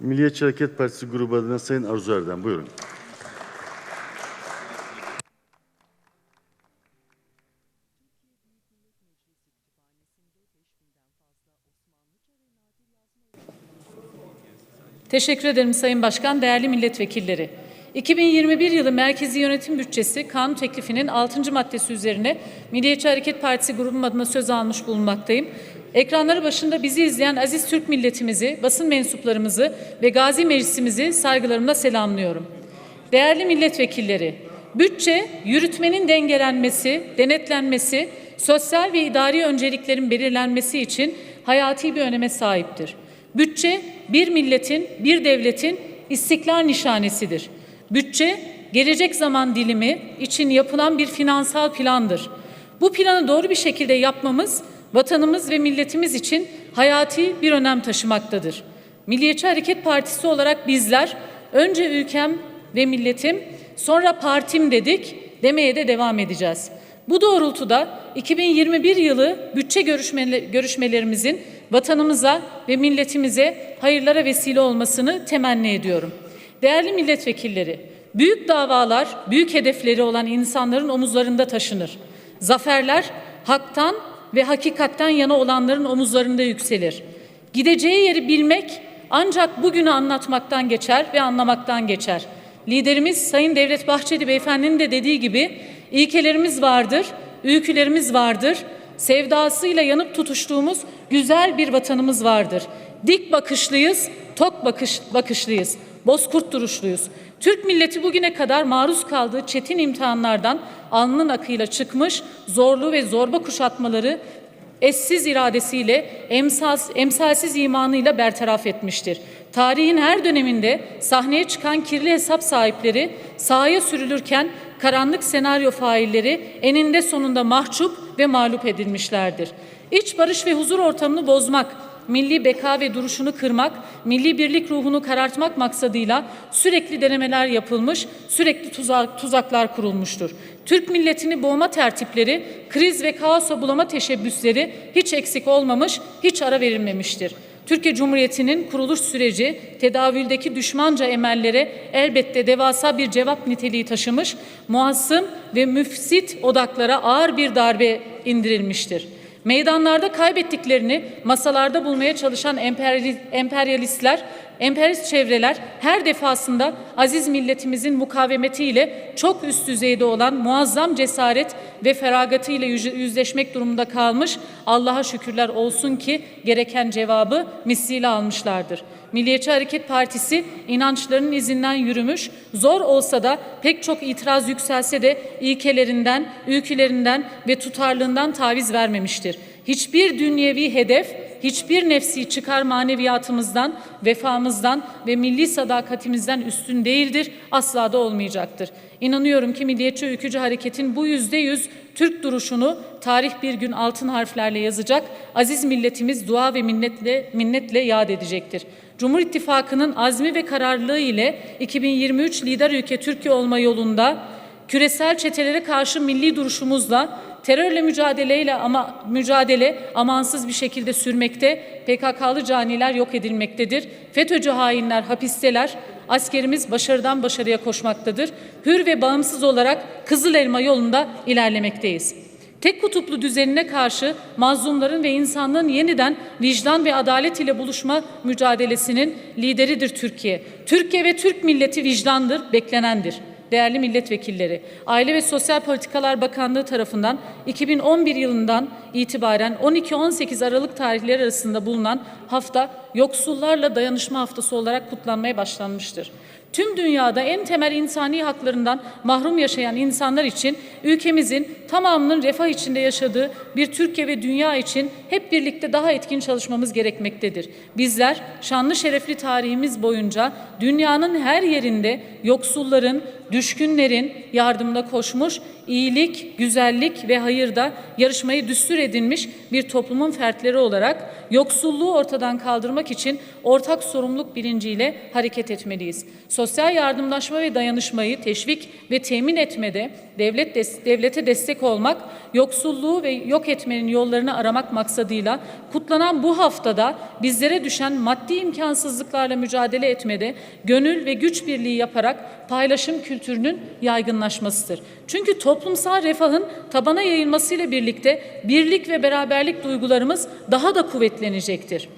Milliyetçi Hareket Partisi grubu adına Sayın Arzu Erdem. Buyurun. Teşekkür ederim Sayın Başkan, değerli milletvekilleri. 2021 yılı Merkezi Yönetim Bütçesi kanun teklifinin 6. maddesi üzerine Milliyetçi Hareket Partisi grubum adına söz almış bulunmaktayım. Ekranları başında bizi izleyen aziz Türk milletimizi, basın mensuplarımızı ve Gazi Meclisimizi saygılarımla selamlıyorum. Değerli milletvekilleri, bütçe yürütmenin dengelenmesi, denetlenmesi, sosyal ve idari önceliklerin belirlenmesi için hayati bir öneme sahiptir. Bütçe bir milletin, bir devletin istiklal nişanesidir. Bütçe gelecek zaman dilimi için yapılan bir finansal plandır. Bu planı doğru bir şekilde yapmamız vatanımız ve milletimiz için hayati bir önem taşımaktadır. Milliyetçi Hareket Partisi olarak bizler önce ülkem ve milletim sonra partim dedik demeye de devam edeceğiz. Bu doğrultuda 2021 yılı bütçe görüşmele- görüşmelerimizin vatanımıza ve milletimize hayırlara vesile olmasını temenni ediyorum. Değerli milletvekilleri, büyük davalar, büyük hedefleri olan insanların omuzlarında taşınır. Zaferler haktan ve hakikatten yana olanların omuzlarında yükselir. Gideceği yeri bilmek ancak bugünü anlatmaktan geçer ve anlamaktan geçer. Liderimiz Sayın Devlet Bahçeli Beyefendi'nin de dediği gibi ilkelerimiz vardır, öykülerimiz vardır. Sevdasıyla yanıp tutuştuğumuz güzel bir vatanımız vardır. Dik bakışlıyız, tok bakış, bakışlıyız, bozkurt duruşluyuz. Türk milleti bugüne kadar maruz kaldığı çetin imtihanlardan alnının akıyla çıkmış, zorlu ve zorba kuşatmaları eşsiz iradesiyle, emsals, emsalsiz imanıyla bertaraf etmiştir. Tarihin her döneminde sahneye çıkan kirli hesap sahipleri sahaya sürülürken karanlık senaryo failleri eninde sonunda mahcup ve mağlup edilmişlerdir. İç barış ve huzur ortamını bozmak, milli beka ve duruşunu kırmak, milli birlik ruhunu karartmak maksadıyla sürekli denemeler yapılmış, sürekli tuzak, tuzaklar kurulmuştur. Türk milletini boğma tertipleri, kriz ve kaosa bulama teşebbüsleri hiç eksik olmamış, hiç ara verilmemiştir. Türkiye Cumhuriyeti'nin kuruluş süreci tedavüldeki düşmanca emellere elbette devasa bir cevap niteliği taşımış, muassım ve müfsit odaklara ağır bir darbe indirilmiştir. Meydanlarda kaybettiklerini masalarda bulmaya çalışan emperyali- emperyalistler, emperyalist çevreler her defasında aziz milletimizin mukavemetiyle çok üst düzeyde olan muazzam cesaret ve feragatıyla yüz- yüzleşmek durumunda kalmış. Allah'a şükürler olsun ki gereken cevabı misliyle almışlardır. Milliyetçi Hareket Partisi inançlarının izinden yürümüş, zor olsa da pek çok itiraz yükselse de ilkelerinden, ülkülerinden ve tutarlığından taviz vermemiştir. Hiçbir dünyevi hedef, hiçbir nefsi çıkar maneviyatımızdan, vefamızdan ve milli sadakatimizden üstün değildir, asla da olmayacaktır. İnanıyorum ki Milliyetçi Ülkücü Hareket'in bu yüzde yüz Türk duruşunu tarih bir gün altın harflerle yazacak, aziz milletimiz dua ve minnetle, minnetle yad edecektir. Cumhur İttifakı'nın azmi ve kararlılığı ile 2023 lider ülke Türkiye olma yolunda küresel çetelere karşı milli duruşumuzla terörle mücadeleyle ama mücadele amansız bir şekilde sürmekte. PKK'lı caniler yok edilmektedir. FETÖ'cü hainler hapisteler. Askerimiz başarıdan başarıya koşmaktadır. Hür ve bağımsız olarak Kızıl Elma yolunda ilerlemekteyiz. Tek kutuplu düzenine karşı mazlumların ve insanlığın yeniden vicdan ve adalet ile buluşma mücadelesinin lideridir Türkiye. Türkiye ve Türk milleti vicdandır, beklenendir. Değerli milletvekilleri, Aile ve Sosyal Politikalar Bakanlığı tarafından 2011 yılından itibaren 12-18 Aralık tarihleri arasında bulunan hafta yoksullarla dayanışma haftası olarak kutlanmaya başlanmıştır. Tüm dünyada en temel insani haklarından mahrum yaşayan insanlar için ülkemizin tamamının refah içinde yaşadığı bir Türkiye ve dünya için hep birlikte daha etkin çalışmamız gerekmektedir. Bizler şanlı şerefli tarihimiz boyunca dünyanın her yerinde yoksulların, düşkünlerin yardımına koşmuş, iyilik, güzellik ve hayırda yarışmayı düstur edinmiş bir toplumun fertleri olarak yoksulluğu ortadan kaldırmak için ortak sorumluluk bilinciyle hareket etmeliyiz. Sosyal yardımlaşma ve dayanışmayı teşvik ve temin etmede devlet des- devlete destek olmak, yoksulluğu ve yok etmenin yollarını aramak maksadıyla kutlanan bu haftada bizlere düşen maddi imkansızlıklarla mücadele etmede gönül ve güç birliği yaparak paylaşım kültürünün yaygınlaşmasıdır. Çünkü toplumsal refahın tabana yayılmasıyla birlikte birlik ve beraberlik duygularımız daha da kuvvetlenecektir.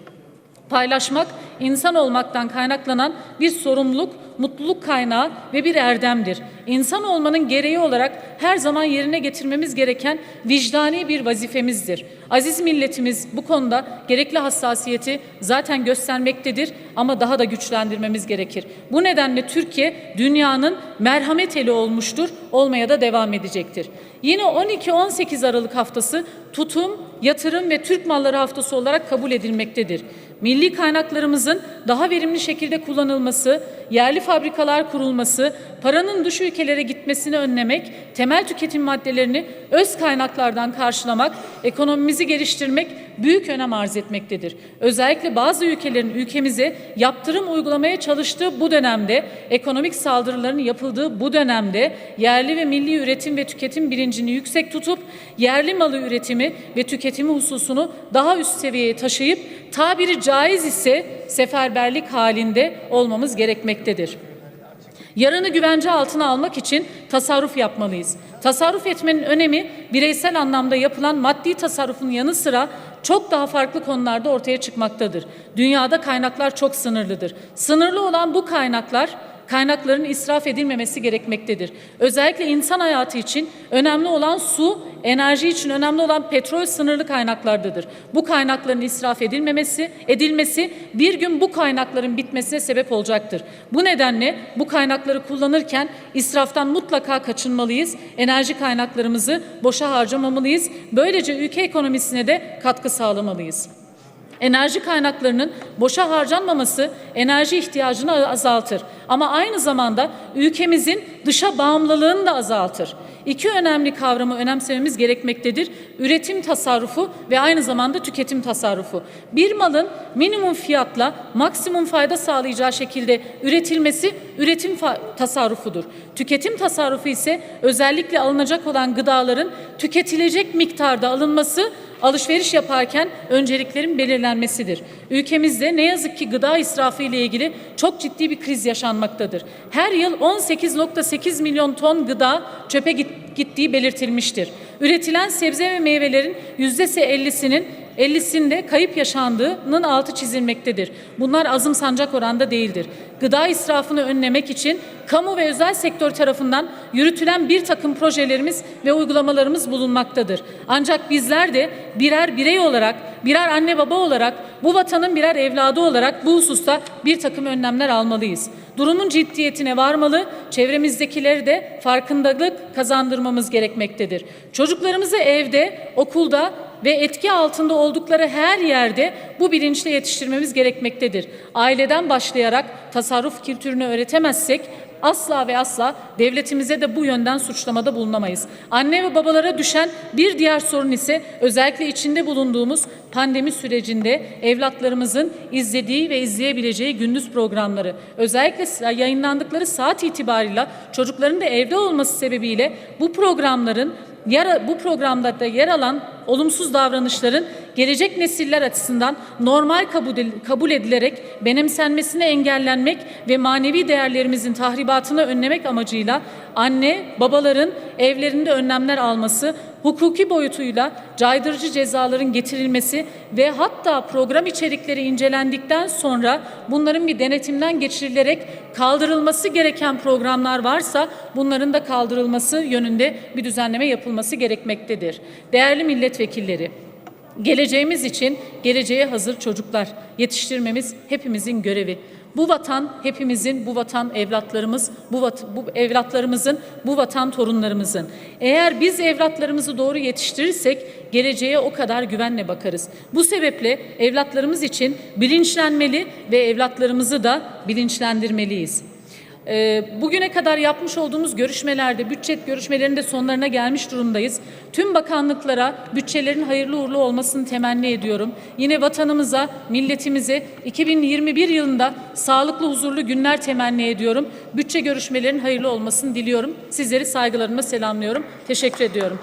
Paylaşmak, insan olmaktan kaynaklanan bir sorumluluk, mutluluk kaynağı ve bir erdemdir. İnsan olmanın gereği olarak her zaman yerine getirmemiz gereken vicdani bir vazifemizdir. Aziz milletimiz bu konuda gerekli hassasiyeti zaten göstermektedir ama daha da güçlendirmemiz gerekir. Bu nedenle Türkiye dünyanın merhamet eli olmuştur, olmaya da devam edecektir. Yine 12-18 Aralık haftası tutum, yatırım ve Türk malları haftası olarak kabul edilmektedir. Milli kaynaklarımızın daha verimli şekilde kullanılması, yerli fabrikalar kurulması, paranın dış ülkelere gitmesini önlemek, temel tüketim maddelerini öz kaynaklardan karşılamak, ekonomimizi geliştirmek büyük önem arz etmektedir. Özellikle bazı ülkelerin ülkemize yaptırım uygulamaya çalıştığı bu dönemde, ekonomik saldırıların yapıldığı bu dönemde yerli ve milli üretim ve tüketim bilincini yüksek tutup yerli malı üretimi ve tüketimi hususunu daha üst seviyeye taşıyıp tabiri caiz ise seferberlik halinde olmamız gerekmektedir. Yarını güvence altına almak için tasarruf yapmalıyız. Tasarruf etmenin önemi bireysel anlamda yapılan maddi tasarrufun yanı sıra çok daha farklı konularda ortaya çıkmaktadır. Dünyada kaynaklar çok sınırlıdır. Sınırlı olan bu kaynaklar kaynakların israf edilmemesi gerekmektedir. Özellikle insan hayatı için önemli olan su, enerji için önemli olan petrol sınırlı kaynaklardadır. Bu kaynakların israf edilmemesi, edilmesi bir gün bu kaynakların bitmesine sebep olacaktır. Bu nedenle bu kaynakları kullanırken israftan mutlaka kaçınmalıyız. Enerji kaynaklarımızı boşa harcamamalıyız. Böylece ülke ekonomisine de katkı sağlamalıyız. Enerji kaynaklarının boşa harcanmaması enerji ihtiyacını azaltır. Ama aynı zamanda ülkemizin dışa bağımlılığını da azaltır. İki önemli kavramı önemsememiz gerekmektedir. Üretim tasarrufu ve aynı zamanda tüketim tasarrufu. Bir malın minimum fiyatla maksimum fayda sağlayacağı şekilde üretilmesi üretim tasarrufudur. Tüketim tasarrufu ise özellikle alınacak olan gıdaların tüketilecek miktarda alınması alışveriş yaparken önceliklerin belirlenmesidir. Ülkemizde ne yazık ki gıda israfı ile ilgili çok ciddi bir kriz yaşanmaktadır. Her yıl 18.8 milyon ton gıda çöpe git- gittiği belirtilmiştir. Üretilen sebze ve meyvelerin %50'sinin 50'sinde kayıp yaşandığının altı çizilmektedir. Bunlar azımsanacak oranda değildir. Gıda israfını önlemek için kamu ve özel sektör tarafından yürütülen bir takım projelerimiz ve uygulamalarımız bulunmaktadır. Ancak bizler de birer birey olarak, birer anne baba olarak, bu vatanın birer evladı olarak bu hususta bir takım önlemler almalıyız. Durumun ciddiyetine varmalı, çevremizdekileri de farkındalık kazandırmamız gerekmektedir. Çocuklarımızı evde, okulda ve etki altında oldukları her yerde bu bilinçle yetiştirmemiz gerekmektedir. Aileden başlayarak tasarruf kültürünü öğretemezsek asla ve asla devletimize de bu yönden suçlamada bulunamayız. Anne ve babalara düşen bir diğer sorun ise özellikle içinde bulunduğumuz pandemi sürecinde evlatlarımızın izlediği ve izleyebileceği gündüz programları. Özellikle yayınlandıkları saat itibarıyla çocukların da evde olması sebebiyle bu programların bu programda yer alan olumsuz davranışların gelecek nesiller açısından normal kabul edilerek benimsenmesine engellenmek ve manevi değerlerimizin tahribatını önlemek amacıyla anne, babaların evlerinde önlemler alması, hukuki boyutuyla caydırıcı cezaların getirilmesi ve hatta program içerikleri incelendikten sonra bunların bir denetimden geçirilerek kaldırılması gereken programlar varsa bunların da kaldırılması yönünde bir düzenleme yapılması gerekmektedir. Değerli milletvekilleri, Geleceğimiz için geleceğe hazır çocuklar yetiştirmemiz hepimizin görevi. Bu vatan hepimizin, bu vatan evlatlarımız, bu, vat, bu evlatlarımızın, bu vatan torunlarımızın. Eğer biz evlatlarımızı doğru yetiştirirsek geleceğe o kadar güvenle bakarız. Bu sebeple evlatlarımız için bilinçlenmeli ve evlatlarımızı da bilinçlendirmeliyiz. Ee, Bugüne kadar yapmış olduğumuz görüşmelerde, bütçe görüşmelerinde sonlarına gelmiş durumdayız. Tüm bakanlıklara bütçelerin hayırlı uğurlu olmasını temenni ediyorum. Yine vatanımıza, milletimize 2021 yılında sağlıklı, huzurlu günler temenni ediyorum. Bütçe görüşmelerinin hayırlı olmasını diliyorum. Sizleri saygılarımla selamlıyorum. Teşekkür ediyorum.